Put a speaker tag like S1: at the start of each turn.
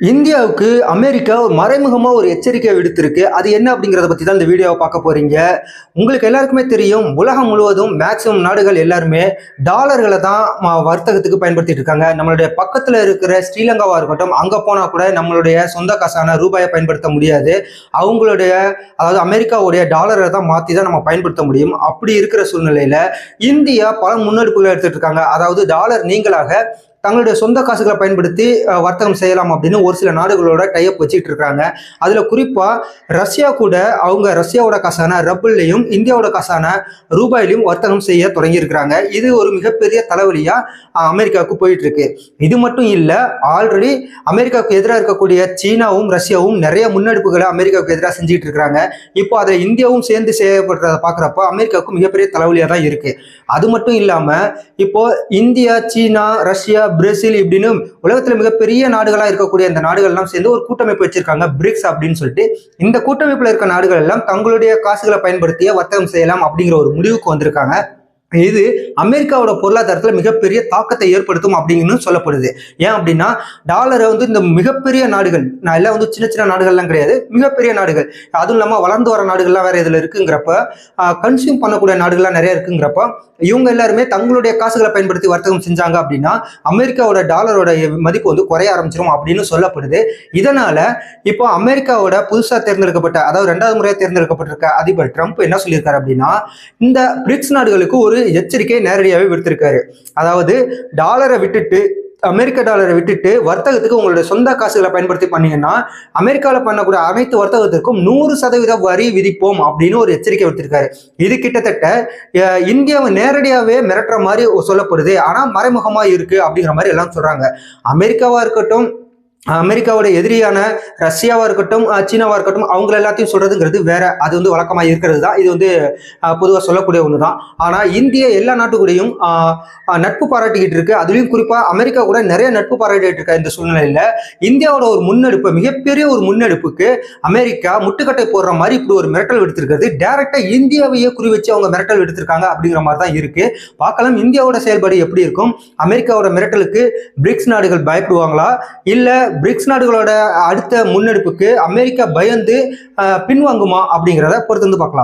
S1: இந்தியாவுக்கு அமெரிக்கா மறைமுகமாக ஒரு எச்சரிக்கை விடுத்திருக்கு. அது என்ன அப்படிங்கிறத பற்றி தான் இந்த வீடியோவை பார்க்க போகிறீங்க உங்களுக்கு எல்லாருக்குமே தெரியும் உலகம் முழுவதும் மேக்சிமம் நாடுகள் எல்லாருமே டாலர்களை தான் வர்த்தகத்துக்கு பயன்படுத்திட்டு இருக்காங்க. நம்மளுடைய பக்கத்தில் இருக்கிற ஸ்ரீலங்காவாக இருக்கட்டும் அங்கே போனால் கூட நம்மளுடைய சொந்த காசான ரூபாயை பயன்படுத்த முடியாது. அவங்களுடைய அதாவது அமெரிக்காவுடைய டாலரை தான் மாற்றி தான் நம்ம பயன்படுத்த முடியும். அப்படி இருக்கிற சூழ்நிலையில் இந்தியா பல முன்னெடுப்புகளை எடுத்துகிட்டு இருக்காங்க. அதாவது டாலர் நீங்களாக தங்களுடைய சொந்த காசுகளை பயன்படுத்தி வர்த்தகம் செய்யலாம் அப்படின்னு ஒரு சில நாடுகளோட டைப் வச்சுட்டு இருக்காங்க அதில் குறிப்பாக ரஷ்யா கூட அவங்க ரஷ்யாவோட காசான ரப்பிள்லையும் இந்தியாவோட காசான ரூபாயிலையும் வர்த்தகம் செய்ய தொடங்கியிருக்கிறாங்க. இது ஒரு மிகப்பெரிய தலைவலியாக அமெரிக்காவுக்கு போயிட்டு இருக்கு இது மட்டும் இல்லை ஆல்ரெடி அமெரிக்காவுக்கு எதிராக இருக்கக்கூடிய சீனாவும் ரஷ்யாவும் நிறைய முன்னெடுப்புகளை அமெரிக்காவுக்கு எதிராக செஞ்சுட்டு இருக்கிறாங்க. இப்போ அதை இந்தியாவும் சேர்ந்து செய்யப்படுறத பார்க்குறப்ப அமெரிக்காவுக்கு மிகப்பெரிய தலைவலியாக தான் இருக்கு. அது மட்டும் இல்லாமல் இப்போ இந்தியா சீனா ரஷ்யா பிரேசில் இப்படின்னு உலகத்தில் மிகப்பெரிய நாடுகளாக இருக்கக்கூடிய இந்த நாடுகள் எல்லாம் சேர்ந்து ஒரு கூட்டமைப்பு வச்சிருக்காங்க பிரிக்ஸ் அப்படின்னு சொல்லிட்டு. இந்த கூட்டமைப்பில் இருக்க நாடுகள் எல்லாம் தங்களுடைய காசுகளை பயன்படுத்திய வர்த்தகம் செய்யலாம் அப்படிங்கிற ஒரு முடிவுக்கு வந்திருக்காங்க. இது அமெரிக்காவோட பொருளாதாரத்தில் மிகப்பெரிய தாக்கத்தை ஏற்படுத்தும் அப்படின்னு சொல்லப்படுது. ஏன் அப்படின்னா டாலரை வந்து இந்த மிகப்பெரிய நாடுகள் நான் எல்லாம் வந்து சின்ன சின்ன நாடுகள்லாம் கிடையாது மிகப்பெரிய நாடுகள் அதுவும் இல்லாமல் வளர்ந்து வர நாடுகள்லாம் வேற இதில் இருக்குங்கிறப்ப கன்சியூம் பண்ணக்கூடிய நாடுகள்லாம் நிறைய இருக்குங்கிறப்ப இவங்க எல்லாருமே தங்களுடைய காசுகளை பயன்படுத்தி வர்த்தகம் செஞ்சாங்க அப்படின்னா அமெரிக்காவோட டாலரோட மதிப்பு வந்து குறைய ஆரம்பிச்சிடும் அப்படின்னு சொல்லப்படுது. இதனால இப்போ அமெரிக்காவோட புதுசாக தேர்ந்தெடுக்கப்பட்ட அதாவது ரெண்டாவது முறையாக தேர்ந்தெடுக்கப்பட்டிருக்க அதிபர் ட்ரம்ப் என்ன சொல்லியிருக்காரு அப்படின்னா இந்த பிரிக்ஸ் நாடுகளுக்கு ஒரு எச்சரிக்கை நேரடியாகவே விடுத்திருக்காரு. அதாவது டாலரை விட்டுட்டு அமெரிக்க டாலரை விட்டுட்டு வர்த்தகத்துக்கு உங்களுடைய சொந்த காசுகளை பயன்படுத்தி பண்ணீங்கன்னா அமெரிக்காவில் பண்ணக்கூடிய அனைத்து வர்த்தகத்திற்கும் நூறு சதவீத வரி விதிப்போம் அப்படின்னு ஒரு எச்சரிக்கை விடுத்திருக்காரு. இது கிட்டத்தட்ட இந்தியாவை நேரடியாகவே மிரட்டுற மாதிரி சொல்லப்படுது. ஆனால் மறைமுகமாக இருக்குது அப்படிங்கிற மாதிரி எல்லாம் சொல்கிறாங்க அமெரிக்காவாக இருக்கட்டும் அமெரிக்காவோட எதிரியான ரஷ்யாவா இருக்கட்டும் சீனாவாக சீனாவா இருக்கட்டும் அவங்கள எல்லாத்தையும் சொல்றதுங்கிறது வேற. அது வந்து வழக்கமாக இருக்கிறது தான். இது வந்து பொதுவாக சொல்லக்கூடிய ஒன்று தான் ஆனால் இந்திய எல்லா நாட்டுக்கூடையும் நட்பு பாராட்டிக்கிட்டு இருக்கு. அதுலேயும் குறிப்பாக அமெரிக்கா கூட நிறைய நட்பு பாராட்டிட்டு இருக்க இந்த சூழ்நிலையில். இந்தியாவோட ஒரு முன்னெடுப்பு மிகப்பெரிய ஒரு முன்னெடுப்புக்கு அமெரிக்கா முட்டுக்கட்டை போடுற மாதிரி இப்படி ஒரு மிரட்டல் விடுத்திருக்கிறது. டைரக்டா இந்தியாவையே குறி வச்சு அவங்க மிரட்டல் எடுத்திருக்காங்க அப்படிங்கிற மாதிரி தான் இருக்கு. பார்க்கலாம் இந்தியாவோட செயல்பாடு எப்படி இருக்கும். அமெரிக்காவோட மிரட்டலுக்கு பிரிக்ஸ் நாடுகள் பயப்படுவாங்களா? இல்ல பிரிக்ஸ் நாடுகளோட அடுத்த முன்னெடுப்புக்கு அமெரிக்கா பயந்து பின்வாங்குமா அப்படிங்கிறத பொறுத்து வந்து பார்க்கலாம்.